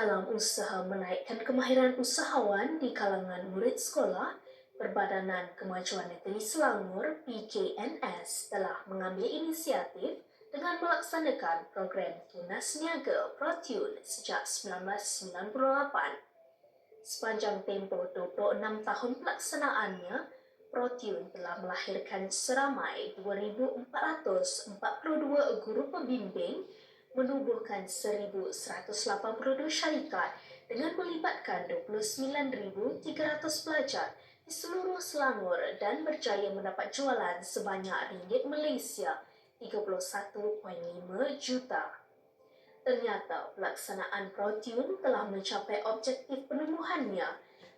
dalam usaha menaikkan kemahiran usahawan di kalangan murid sekolah, Perbadanan Kemajuan Negeri Selangor PKNS telah mengambil inisiatif dengan melaksanakan program Tunas Niaga ProTune sejak 1998. Sepanjang tempoh 26 tahun pelaksanaannya, ProTune telah melahirkan seramai 2,442 guru pembimbing menubuhkan 1,182 syarikat dengan melibatkan 29,300 pelajar di seluruh Selangor dan berjaya mendapat jualan sebanyak ringgit Malaysia 31.5 juta. Ternyata pelaksanaan Protune telah mencapai objektif penemuhannya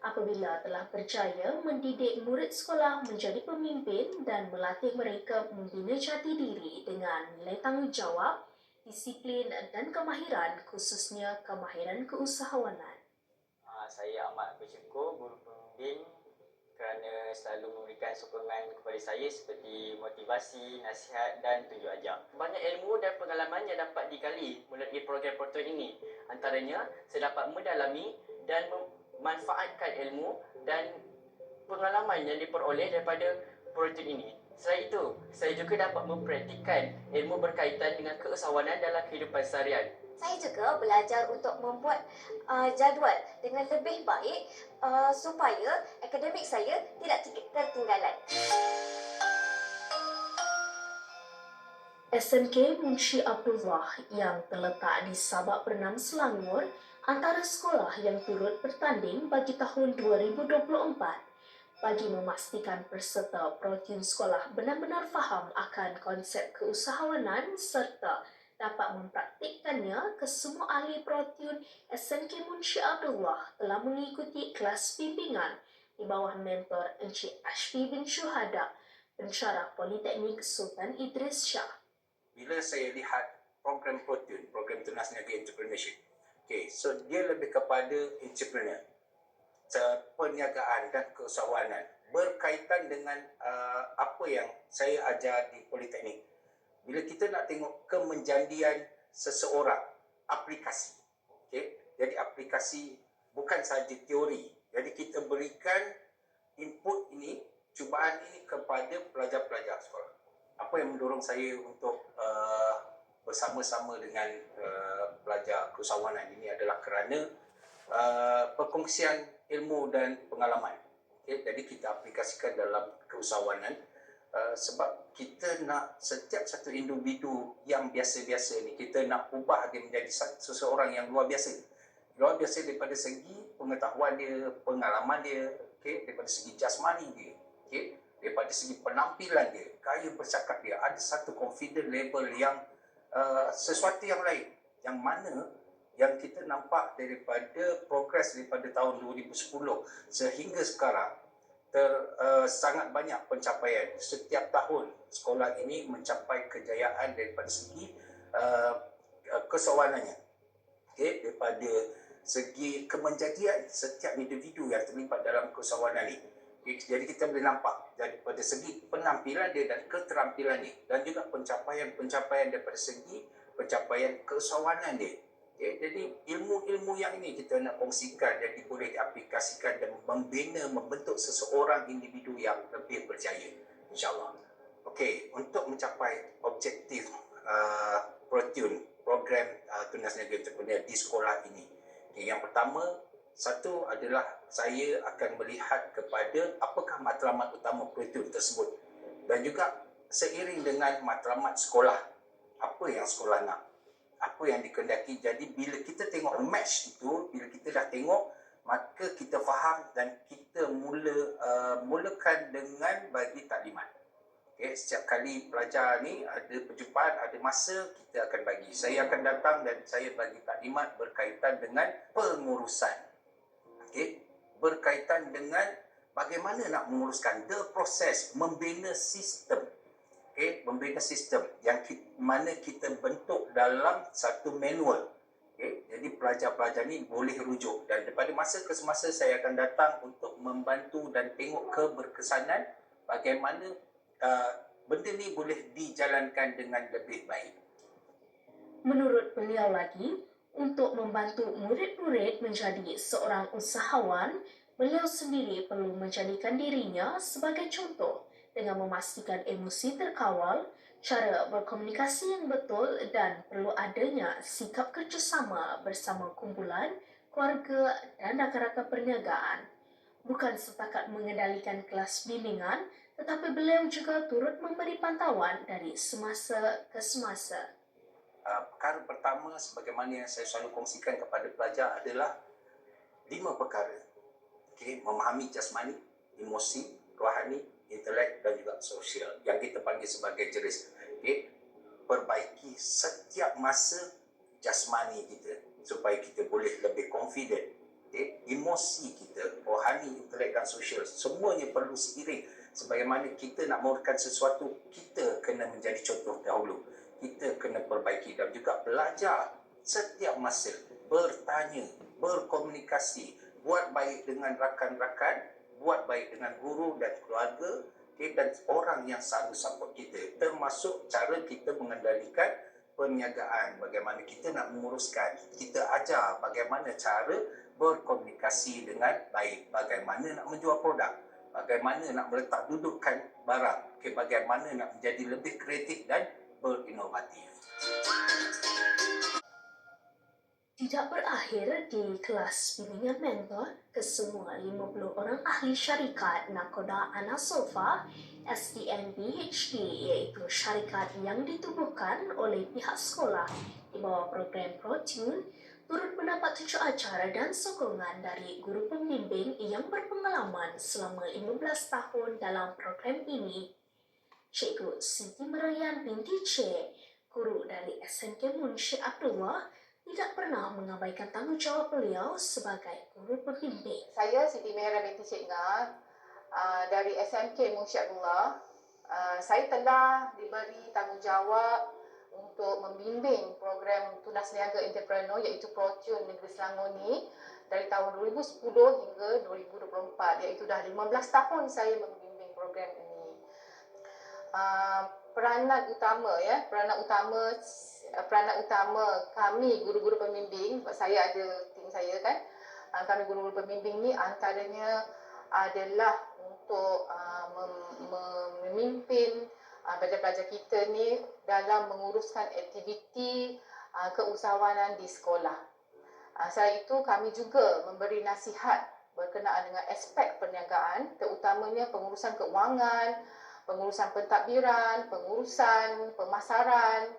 apabila telah berjaya mendidik murid sekolah menjadi pemimpin dan melatih mereka membina jati diri dengan nilai tanggungjawab, disiplin dan kemahiran khususnya kemahiran keusahawanan. Ah, saya amat bersyukur guru pembimbing kerana selalu memberikan sokongan kepada saya seperti motivasi, nasihat dan tunjuk ajar. Banyak ilmu dan pengalaman yang dapat digali melalui program portal ini. Antaranya, saya dapat mendalami dan memanfaatkan ilmu dan pengalaman yang diperoleh daripada program ini. Selain itu, saya juga dapat mempraktikkan ilmu berkaitan dengan keusahawanan dalam kehidupan seharian. Saya juga belajar untuk membuat uh, jadual dengan lebih baik uh, supaya akademik saya tidak tertinggalan. SMK Munshi Abdullah yang terletak di Sabak Bernam Selangor antara sekolah yang turut bertanding bagi tahun 2024 bagi memastikan peserta protein sekolah benar-benar faham akan konsep keusahawanan serta dapat mempraktikkannya ke semua ahli protein SMK Munshi Abdullah telah mengikuti kelas bimbingan di bawah mentor Encik Ashfi bin Syuhada, pensyarah Politeknik Sultan Idris Shah bila saya lihat program Protune, program Tunas Niaga Entrepreneurship. Okay, so dia lebih kepada entrepreneur, perniagaan dan keusahawanan berkaitan dengan uh, apa yang saya ajar di Politeknik. Bila kita nak tengok kemenjandian seseorang, aplikasi. Okay, jadi aplikasi bukan sahaja teori. Jadi kita berikan input ini, cubaan ini kepada pelajar-pelajar sekolah apa yang mendorong saya untuk uh, bersama-sama dengan uh, pelajar keusahawanan ini adalah kerana uh, perkongsian ilmu dan pengalaman. Okay, jadi kita aplikasikan dalam keusahawanan uh, sebab kita nak setiap satu individu yang biasa-biasa ni kita nak ubah dia menjadi seseorang yang luar biasa. Luar biasa daripada segi pengetahuan dia, pengalaman dia, okay, daripada segi jasmani dia. Okay daripada segi penampilan dia, gaya bercakap dia, ada satu confident level yang uh, sesuatu yang lain. Yang mana yang kita nampak daripada progres daripada tahun 2010 sehingga sekarang ter, uh, sangat banyak pencapaian. Setiap tahun sekolah ini mencapai kejayaan daripada segi uh, kesewanannya. Okay, daripada segi kemenjadian setiap individu yang terlibat dalam kesewanan ini. Jadi kita boleh nampak daripada segi penampilan dia dan keterampilan dia dan juga pencapaian-pencapaian daripada segi pencapaian keusahawanan dia. Okay, jadi ilmu-ilmu yang ini kita nak kongsikan jadi boleh diaplikasikan dan membina, membentuk seseorang individu yang lebih berjaya. InsyaAllah. Okey, untuk mencapai objektif uh, Protune, program uh, Tunas Negara Entrepreneur di sekolah ini. Okay, yang pertama, satu adalah saya akan melihat kepada apakah matlamat utama kurikulum tersebut dan juga seiring dengan matlamat sekolah apa yang sekolah nak apa yang dikendaki. Jadi bila kita tengok match itu bila kita dah tengok maka kita faham dan kita mula uh, mulakan dengan bagi taklimat. Okay, setiap kali pelajar ni ada perjumpaan ada masa kita akan bagi. Saya akan datang dan saya bagi taklimat berkaitan dengan pengurusan. Okay, berkaitan dengan bagaimana nak menguruskan the proses membina sistem okay, membina sistem yang kita, mana kita bentuk dalam satu manual. Okay. jadi pelajar-pelajar ni boleh rujuk. Dan daripada masa ke semasa saya akan datang untuk membantu dan tengok keberkesanan bagaimana uh, benda ni boleh dijalankan dengan lebih baik. Menurut beliau lagi, Untuk membantu murid-murid menjadi seorang usahawan, beliau sendiri perlu menjadikan dirinya sebagai contoh dengan memastikan emosi terkawal, cara berkomunikasi yang betul dan perlu adanya sikap kerjasama bersama kumpulan, keluarga dan rakan-rakan perniagaan. Bukan setakat mengendalikan kelas bimbingan, tetapi beliau juga turut memberi pantauan dari semasa ke semasa. Uh, perkara pertama sebagaimana yang saya selalu kongsikan kepada pelajar adalah lima perkara. Okay, memahami jasmani, emosi, rohani, intelek dan juga sosial yang kita panggil sebagai jeris. Okay, perbaiki setiap masa jasmani kita supaya kita boleh lebih confident. Okay, emosi kita, rohani, intelek dan sosial semuanya perlu seiring sebagaimana kita nak melakukan sesuatu kita kena menjadi contoh dahulu kita kena perbaiki dan juga belajar setiap masa bertanya, berkomunikasi, buat baik dengan rakan-rakan, buat baik dengan guru dan keluarga okay, dan orang yang selalu support kita termasuk cara kita mengendalikan perniagaan bagaimana kita nak menguruskan kita ajar bagaimana cara berkomunikasi dengan baik bagaimana nak menjual produk bagaimana nak meletak dudukkan barang okay, bagaimana nak menjadi lebih kreatif dan berinovatif. Tidak berakhir di kelas bimbingan mentor, kesemua 50 orang ahli syarikat Nakoda Anasofa SDN BHD iaitu syarikat yang ditubuhkan oleh pihak sekolah di bawah program ProTune turut mendapat tunjuk acara dan sokongan dari guru pembimbing yang berpengalaman selama 15 tahun dalam program ini. Cikgu Siti Merayan binti C, guru dari SMK Munshi Abdullah, tidak pernah mengabaikan tanggungjawab beliau sebagai guru pembimbing. Saya Siti Merayan binti Cik Nga uh, dari SMK Munshi. Uh, saya telah diberi tanggungjawab untuk membimbing program Tunas Niaga Entrepreneur iaitu Protune Negeri Selangor ni dari tahun 2010 hingga 2024 iaitu dah 15 tahun saya membimbing program ini uh, peranan utama ya peranan utama uh, peranan utama kami guru-guru pembimbing sebab saya ada tim saya kan uh, kami guru-guru pembimbing ni antaranya adalah untuk uh, mem- memimpin pelajar-pelajar kita ni dalam menguruskan aktiviti keusahawanan di sekolah. Selain itu kami juga memberi nasihat berkenaan dengan aspek perniagaan terutamanya pengurusan keuangan, pengurusan pentadbiran, pengurusan pemasaran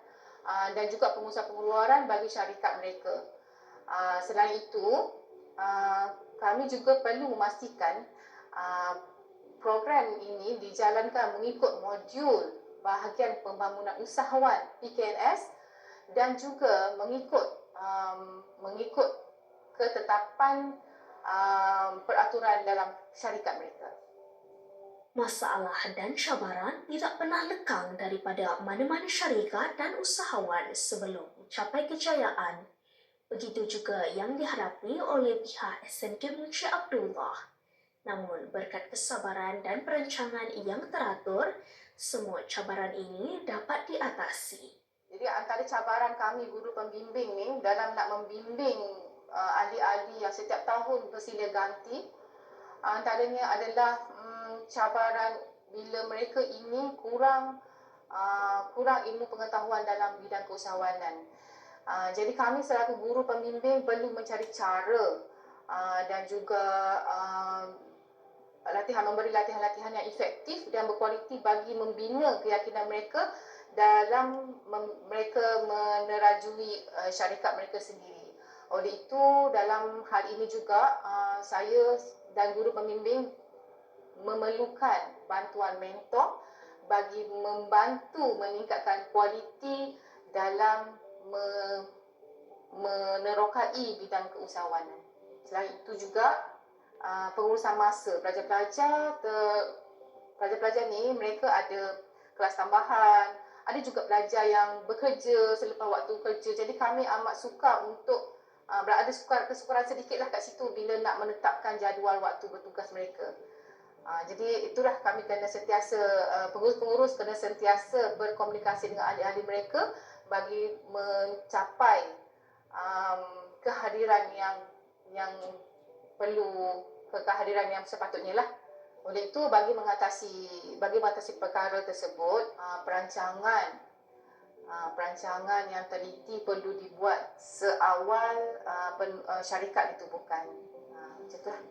uh, dan juga pengurusan pengeluaran bagi syarikat mereka. Uh, selain itu, uh, kami juga perlu memastikan program ini dijalankan mengikut modul bahagian pembangunan usahawan PKNS dan juga mengikut um, mengikut ketetapan um, peraturan dalam syarikat mereka. Masalah dan cabaran tidak pernah lekang daripada mana-mana syarikat dan usahawan sebelum mencapai kejayaan. Begitu juga yang dihadapi oleh pihak SMK Munshi Abdullah. Namun berkat kesabaran dan perancangan yang teratur, semua cabaran ini dapat diatasi. Jadi antara cabaran kami guru pembimbing ni dalam nak membimbing uh, ahli-ahli yang setiap tahun bersilih ganti, antaranya adalah cabaran bila mereka ini kurang uh, kurang ilmu pengetahuan dalam bidang keusahawanan. Uh, jadi kami selaku guru pembimbing perlu mencari cara uh, dan juga uh, latihan memberi latihan-latihan yang efektif dan berkualiti bagi membina keyakinan mereka dalam mem- mereka menerajui uh, syarikat mereka sendiri. Oleh itu dalam hal ini juga uh, saya dan guru pembimbing memerlukan bantuan mentor bagi membantu meningkatkan kualiti dalam me, menerokai bidang keusahawanan. Selain itu juga uh, pengurusan masa pelajar-pelajar pelajar-pelajar ni mereka ada kelas tambahan, ada juga pelajar yang bekerja selepas waktu kerja. Jadi kami amat suka untuk uh, sukar kesukaran sedikitlah kat situ bila nak menetapkan jadual waktu bertugas mereka. Uh, jadi itulah kami kena sentiasa uh, pengurus-pengurus kena sentiasa berkomunikasi dengan ahli-ahli mereka bagi mencapai um, kehadiran yang yang perlu ke kehadiran yang sepatutnya lah. Oleh itu bagi mengatasi bagi mengatasi perkara tersebut uh, perancangan uh, perancangan yang teliti perlu dibuat seawal pen, uh, syarikat ditubuhkan. Uh, macam itulah.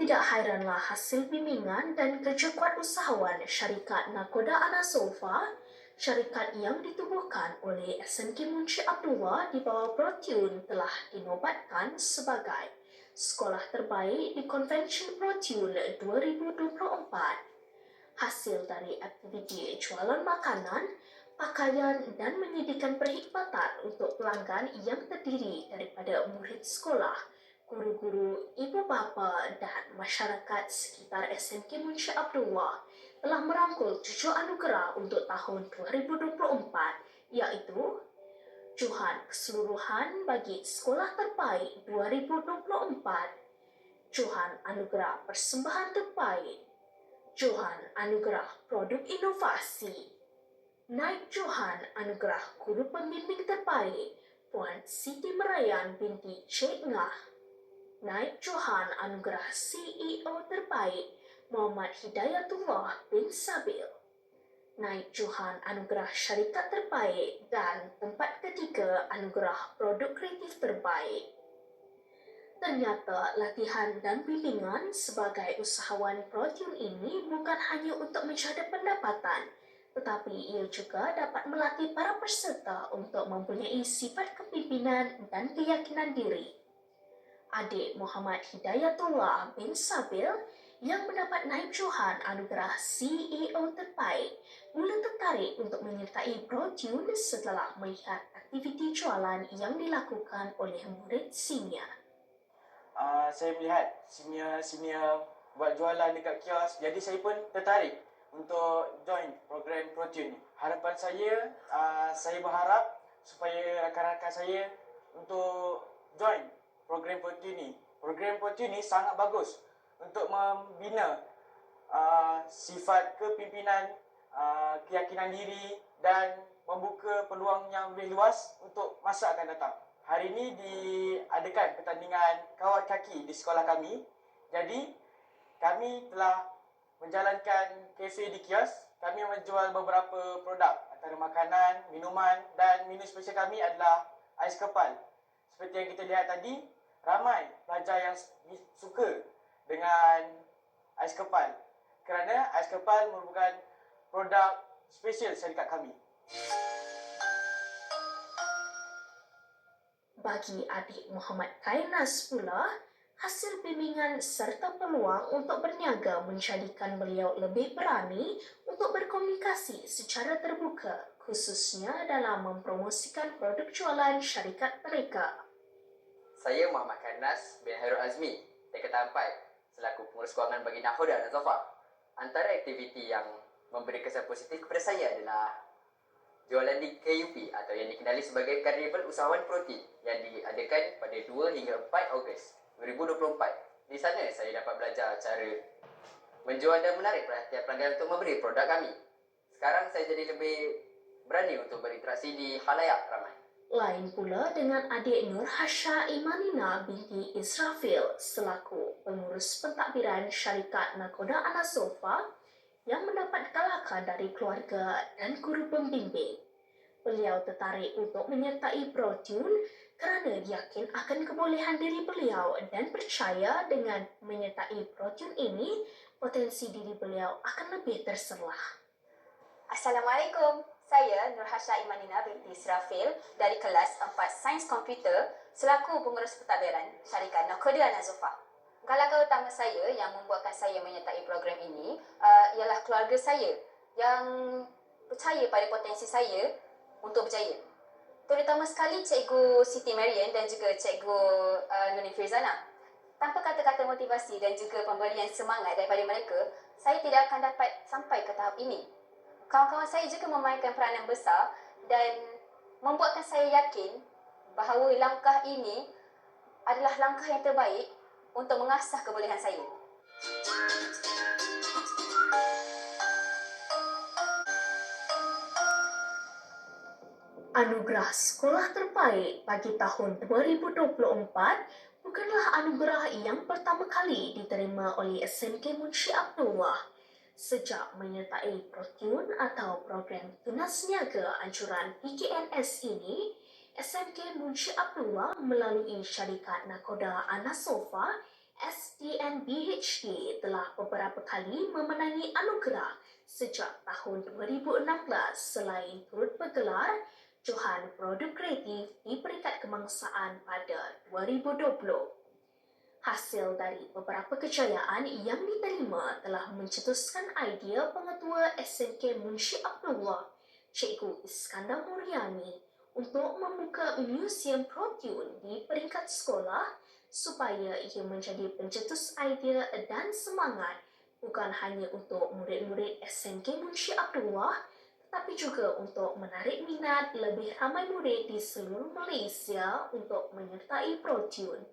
Tidak hairanlah hasil bimbingan dan kerja kuat usahawan syarikat Nakoda Anasofa, syarikat yang ditubuhkan oleh SMK Munshi Abdullah di bawah Protiun telah dinobatkan sebagai sekolah terbaik di Convention Protiun 2024. Hasil dari aktiviti jualan makanan, pakaian dan menyediakan perkhidmatan untuk pelanggan yang terdiri daripada murid sekolah, guru-guru, ibu bapa dan masyarakat sekitar SMK Munshi Abdullah telah merangkul cucuk anugerah untuk tahun 2024 iaitu Johan Keseluruhan bagi Sekolah Terbaik 2024 Johan Anugerah Persembahan Terbaik Johan Anugerah Produk Inovasi Naik Johan Anugerah Guru Pembimbing Terbaik Puan Siti Merayan binti Cik Ngah Naib Johan Anugerah CEO Terbaik Muhammad Hidayatullah bin Sabil. Naib Johan Anugerah Syarikat Terbaik dan tempat ketiga Anugerah Produk Kreatif Terbaik. Ternyata latihan dan bimbingan sebagai usahawan Protium ini bukan hanya untuk menjaga pendapatan, tetapi ia juga dapat melatih para peserta untuk mempunyai sifat kepimpinan dan keyakinan diri adik Muhammad Hidayatullah bin Sabil yang mendapat naib Johan anugerah CEO terbaik mula tertarik untuk menyertai Protune setelah melihat aktiviti jualan yang dilakukan oleh murid senior. Uh, saya melihat senior-senior buat jualan dekat kios. Jadi saya pun tertarik untuk join program Protune ni. Harapan saya, uh, saya berharap supaya rakan-rakan saya untuk join program Protune ni. Program Protune ni sangat bagus untuk membina uh, sifat kepimpinan, uh, keyakinan diri dan membuka peluang yang lebih luas untuk masa akan datang. Hari ini diadakan pertandingan kawat kaki di sekolah kami. Jadi, kami telah menjalankan kafe di kios. Kami menjual beberapa produk antara makanan, minuman dan minum special kami adalah ais kepal. Seperti yang kita lihat tadi, ramai pelajar yang suka dengan ais kepal. Kerana ais kepal merupakan produk special syarikat kami. Bagi adik Muhammad Kainas pula, hasil bimbingan serta peluang untuk berniaga menjadikan beliau lebih berani untuk berkomunikasi secara terbuka, khususnya dalam mempromosikan produk jualan syarikat mereka. Saya Muhammad Kanas bin Hairul Azmi, TK Tampai, selaku pengurus kewangan bagi Nahoda dan Zafa. Antara aktiviti yang memberi kesan positif kepada saya adalah jualan di KUP atau yang dikenali sebagai Karnival Usahawan Protein yang diadakan pada 2 hingga 4 Ogos 2024. Di sana saya dapat belajar cara menjual dan menarik perhatian pelanggan untuk membeli produk kami. Sekarang saya jadi lebih berani untuk berinteraksi di halayak ramai. Lain pula dengan adik Nur Hasha Imanina binti Israfil selaku pengurus pentadbiran syarikat Nakoda Anasofa yang mendapat kalakan dari keluarga dan guru pembimbing. Beliau tertarik untuk menyertai Protune kerana yakin akan kebolehan diri beliau dan percaya dengan menyertai Protune ini, potensi diri beliau akan lebih terselah. Assalamualaikum. Saya Nur Hasha Imanina binti Israfil dari kelas 4 Sains Komputer selaku pengurus pentadbiran syarikat Nakoda Nazofa. Galakar utama saya yang membuatkan saya menyertai program ini uh, ialah keluarga saya yang percaya pada potensi saya untuk berjaya. Terutama sekali Cikgu Siti Marian dan juga Cikgu uh, Nuni Firzana. Tanpa kata-kata motivasi dan juga pemberian semangat daripada mereka, saya tidak akan dapat sampai ke tahap ini. Kawan-kawan saya juga memainkan peranan besar dan membuatkan saya yakin bahawa langkah ini adalah langkah yang terbaik untuk mengasah kebolehan saya. Anugerah Sekolah Terbaik bagi tahun 2024 bukanlah anugerah yang pertama kali diterima oleh SMK Munshi Abdullah. Sejak menyertai Protune atau program tunas niaga anjuran PKNS ini, SMK Munshi Abdullah melalui syarikat Nakoda Anasofa SDN BHD telah beberapa kali memenangi anugerah sejak tahun 2016 selain turut bergelar Johan Produk Kreatif di peringkat kebangsaan pada 2020. Hasil dari beberapa kejayaan yang diterima telah mencetuskan idea pengetua SMK Munshi Abdullah, Cikgu Iskandar Muryani, untuk membuka Museum Protune di peringkat sekolah supaya ia menjadi pencetus idea dan semangat bukan hanya untuk murid-murid SMK Munshi Abdullah tetapi juga untuk menarik minat lebih ramai murid di seluruh Malaysia untuk menyertai Protune.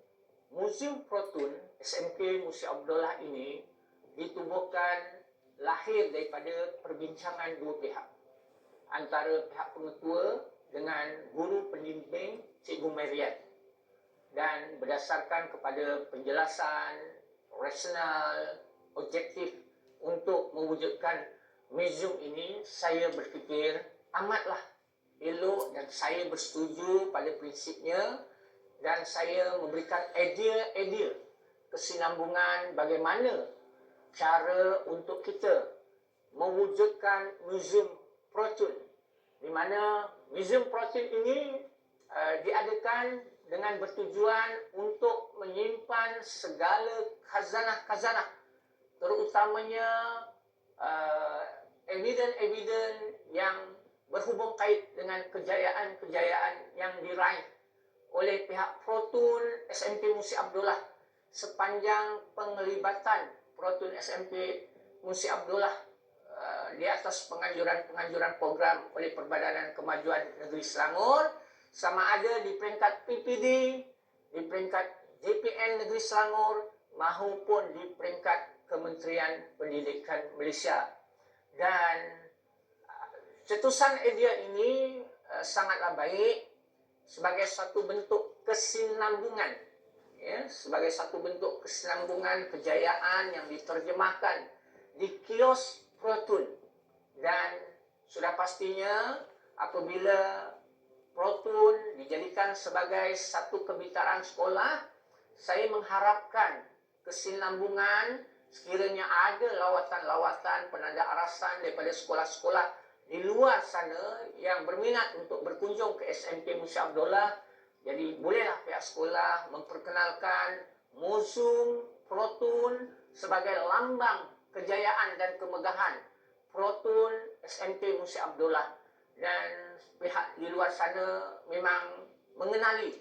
Museum Protun SMK Musi Abdullah ini ditubuhkan lahir daripada perbincangan dua pihak antara pihak pengetua dengan guru pendimbing Cikgu Marian. Dan berdasarkan kepada penjelasan rasional objektif untuk mewujudkan museum ini saya berfikir amatlah elok dan saya bersetuju pada prinsipnya dan saya memberikan idea-idea kesinambungan bagaimana cara untuk kita mewujudkan museum protun di mana museum protun ini uh, diadakan dengan bertujuan untuk menyimpan segala khazanah-khazanah. Terutamanya uh, evidence-evidence yang berhubung kait dengan kejayaan-kejayaan yang diraih oleh pihak Protun SMP Musi Abdullah sepanjang penglibatan Protun SMP Musi Abdullah di atas penganjuran-penganjuran program oleh Perbadanan Kemajuan Negeri Selangor sama ada di peringkat PPD, di peringkat JPN Negeri Selangor maupun di peringkat Kementerian Pendidikan Malaysia. Dan cetusan idea ini uh, sangatlah baik sebagai satu bentuk kesinambungan ya sebagai satu bentuk kesinambungan kejayaan yang diterjemahkan di kios Protun dan sudah pastinya apabila Protun dijadikan sebagai satu kebitaran sekolah saya mengharapkan kesinambungan sekiranya ada lawatan-lawatan penanda arasan daripada sekolah-sekolah di luar sana yang berminat untuk berkunjung ke SMP Musa Abdullah. Jadi bolehlah pihak sekolah memperkenalkan museum Protun sebagai lambang kejayaan dan kemegahan Protun SMP Musa Abdullah dan pihak di luar sana memang mengenali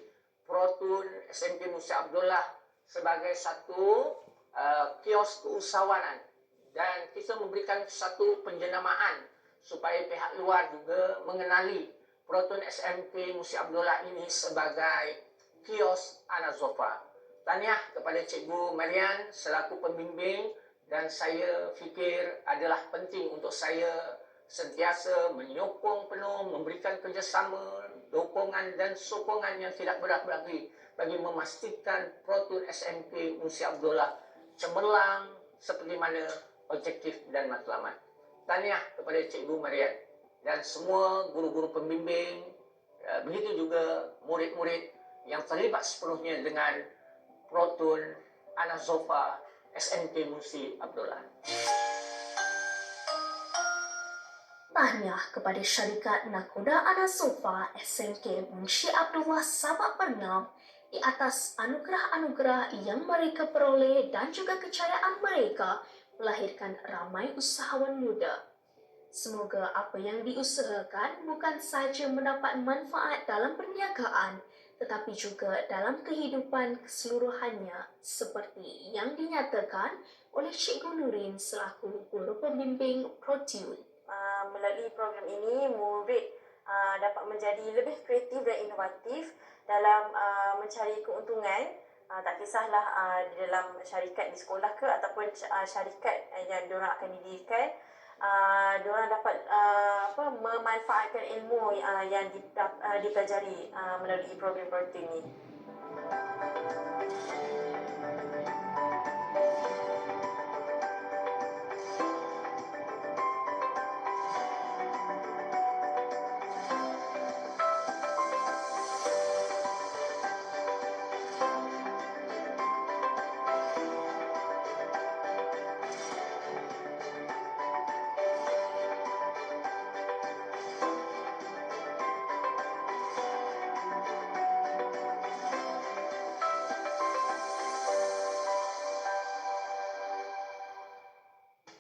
Protun SMP Musa Abdullah sebagai satu uh, kios keusahawanan dan kita memberikan satu penjenamaan supaya pihak luar juga mengenali Proton SMP Musi Abdullah ini sebagai kios Anazofa. Tahniah kepada Cikgu Marian selaku pembimbing dan saya fikir adalah penting untuk saya sentiasa menyokong penuh, memberikan kerjasama, dokongan dan sokongan yang tidak berat-beragi bagi memastikan Proton SMP Musi Abdullah cemerlang seperti mana objektif dan matlamat. Tahniah kepada Cikgu Marian dan semua guru-guru pembimbing ya, begitu juga murid-murid yang terlibat sepenuhnya dengan Protun Anazofa SMK Musi Abdullah. Tahniah kepada syarikat Nakoda Anasofa SMK Munshi Abdullah Sabak Bernam di atas anugerah-anugerah yang mereka peroleh dan juga kecayaan mereka melahirkan ramai usahawan muda. Semoga apa yang diusahakan bukan sahaja mendapat manfaat dalam perniagaan, tetapi juga dalam kehidupan keseluruhannya seperti yang dinyatakan oleh Cikgu Nurin selaku guru pembimbing Protune. Uh, melalui program ini, murid uh, dapat menjadi lebih kreatif dan inovatif dalam uh, mencari keuntungan uh, tak kisahlah uh, di dalam syarikat di sekolah ke ataupun uh, syarikat yang diorang akan didirikan uh, diorang dapat uh, apa memanfaatkan ilmu uh, yang uh, dipelajari uh, melalui program-program ini.